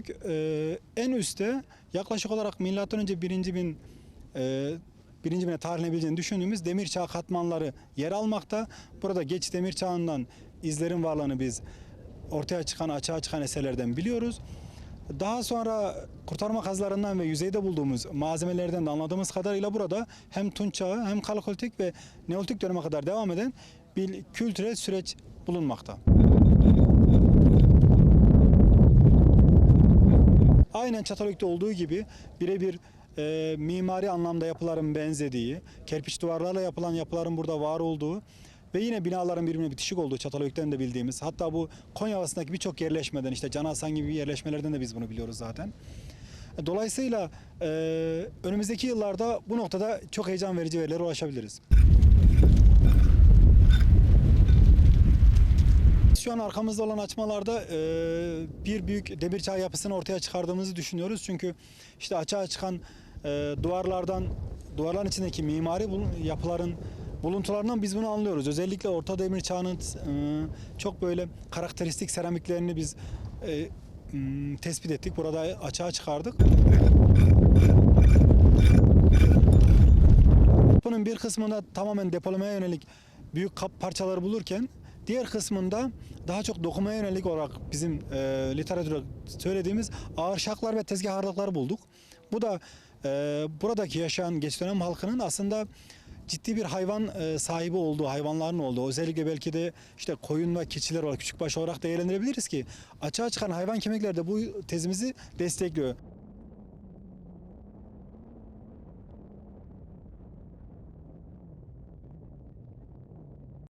Çatalhöyük e, en üstte yaklaşık olarak milattan önce 1. bin e, birinci bine tarihinebileceğini düşündüğümüz demir çağ katmanları yer almakta. Burada geç demir çağından izlerin varlığını biz ortaya çıkan, açığa çıkan eserlerden biliyoruz. Daha sonra kurtarma kazılarından ve yüzeyde bulduğumuz malzemelerden de anladığımız kadarıyla burada hem Tunç Çağı hem Kalkolitik ve Neolitik döneme kadar devam eden bir kültürel süreç bulunmakta. Aynen Çatalhöyük'te olduğu gibi birebir e, mimari anlamda yapıların benzediği, kerpiç duvarlarla yapılan yapıların burada var olduğu ve yine binaların birbirine bitişik olduğu Çatalhöyük'ten de bildiğimiz hatta bu Konya Ovası'ndaki birçok yerleşmeden işte Can Hasan gibi yerleşmelerden de biz bunu biliyoruz zaten. Dolayısıyla e, önümüzdeki yıllarda bu noktada çok heyecan verici verilere ulaşabiliriz. Şu an arkamızda olan açmalarda e, bir büyük demir çağ yapısını ortaya çıkardığımızı düşünüyoruz. Çünkü işte açığa çıkan e, duvarlardan, duvarların içindeki mimari yapıların buluntularından biz bunu anlıyoruz. Özellikle Orta Demir Çağı'nın e, çok böyle karakteristik seramiklerini biz e, tespit ettik. Burada açığa çıkardık. Bunun bir kısmında tamamen depolamaya yönelik büyük kap parçaları bulurken diğer kısmında daha çok dokumaya yönelik olarak bizim e, literatürde söylediğimiz ağır şaklar ve tezgah ağırlıkları bulduk. Bu da e, buradaki yaşayan geç dönem halkının aslında ciddi bir hayvan e, sahibi olduğu, hayvanların olduğu, özellikle belki de işte koyun ve keçiler olarak küçükbaş olarak değerlendirebiliriz ki açığa çıkan hayvan kemikleri de bu tezimizi destekliyor.